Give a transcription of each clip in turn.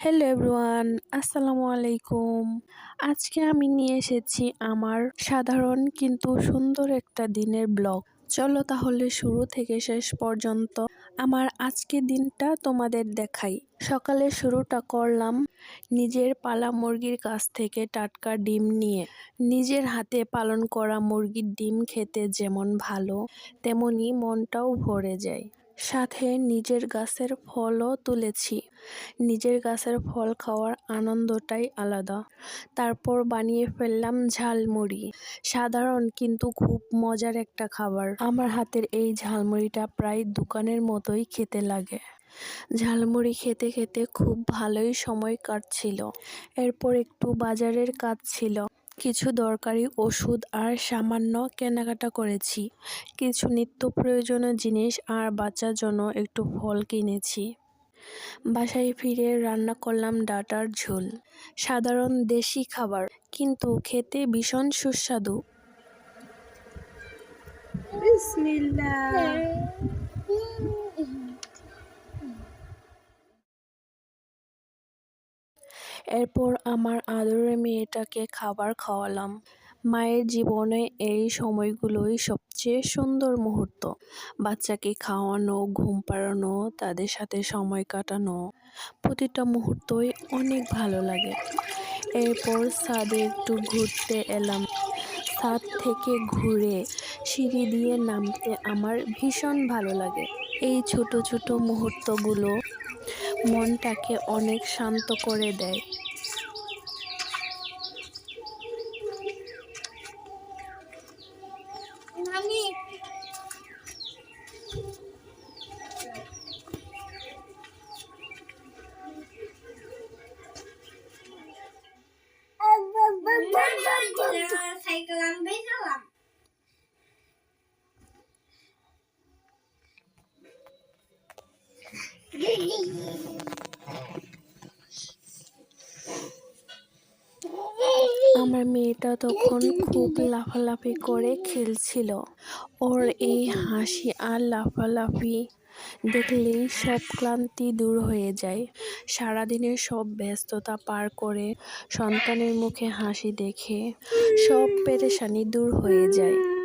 Hello everyone আসসালামু আলাইকুম। আজকে আমি নিয়ে এসেছি আমার সাধারণ কিন্তু সুন্দর একটা দিনের ব্লগ। চলো তাহলে শুরু থেকে শেষ পর্যন্ত আমার আজকে দিনটা তোমাদের দেখাই। সকালে শুরুটা করলাম নিজের পালা মুরগির কাছ থেকে টাটকা ডিম নিয়ে। নিজের হাতে পালন করা মুরগির ডিম খেতে যেমন ভালো, তেমনি মনটাও ভরে যায়। সাথে নিজের গাছের ফলও তুলেছি। নিজের গাছের ফল খাওয়ার আনন্দটাই আলাদা। তারপর বানিয়ে ফেললাম ঝালমুড়ি। সাধারণ কিন্তু খুব মজার একটা খাবার। আমার হাতের এই ঝালমুড়িটা প্রায় দোকানের মতোই খেতে লাগে। ঝালমুড়ি খেতে খেতে খুব ভালোই সময় কাটছিল। এরপর একটু বাজারের কাজ ছিল। কিছু দরকারি ওষুধ আর সামান্য কেনাকাটা করেছি। কিছু নিত্য প্রয়োজনীয় জিনিস আর বাচ্চার জন্য একটু ফল কিনেছি। বাসায় ফিরে রান্না করলাম ডাটার ঝোল। সাধারণ দেশি খাবার কিন্তু খেতে ভীষণ সুস্বাদু। বিসমিল্লাহ। এরপর আমার আদরের মেয়েটাকে খাবার খাওয়ালাম। মায়ের জীবনে এই সময়গুলোই সবচেয়ে সুন্দর মুহূর্ত। বাচ্চাকে খাওয়ানো, ঘুম পাড়ানো, তাদের সাথে সময় কাটানো, প্রতিটা মুহূর্তই অনেক ভালো লাগে। এরপর ছাদে একটু ঘুরতে এলাম। ছাদ থেকে ঘুরে সিঁড়ি দিয়ে নামতে আমার ভীষণ ভালো লাগে। এই ছোট ছোট মুহূর্তগুলো মনটাকে অনেক শান্ত করে দেয়। আমার মেয়েটা তখন খুব লাফালাফি করে খেলছিল। ওর এই হাসি আর লাফালাফি দেখলেই সব ক্লান্তি দূর হয়ে যায়। সারাদিনের সব ব্যস্ততা পার করে সন্তানের মুখে হাসি দেখে সব পেরেশানি দূর হয়ে যায়।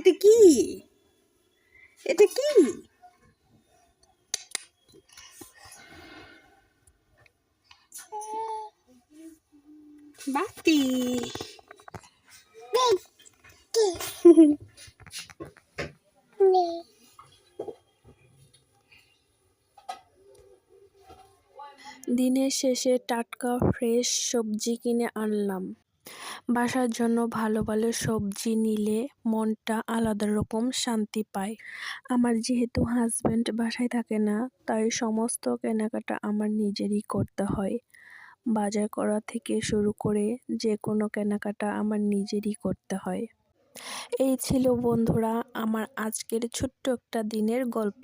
এটা কি? এটা কি? বাতি। দিনের শেষে টাটকা ফ্রেশ সবজি কিনে আনলাম। বাসার জন্য ভালো ভালো সবজি নিলে মনটা আলাদা রকম শান্তি পায়। আমার যেহেতু হাজব্যান্ড বাসায় থাকে না, তাই সমস্ত কেনাকাটা আমার নিজেরই করতে হয়। বাজার করা থেকে শুরু করে যে কোনো কেনাকাটা আমার নিজেরই করতে হয়। এই ছিল বন্ধুরা আমার আজকের ছোট্ট একটা দিনের গল্প।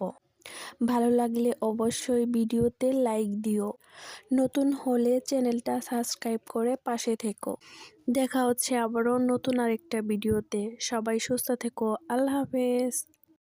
ভালো লাগলে অবশ্যই ভিডিওতে লাইক দিও। নতুন হলে চ্যানেলটা সাবস্ক্রাইব করে পাশে থেকো। দেখা হচ্ছে আবারও নতুন আরেকটা ভিডিওতে। সবাই সুস্থ থেকো। আল্লাহ হাফেজ।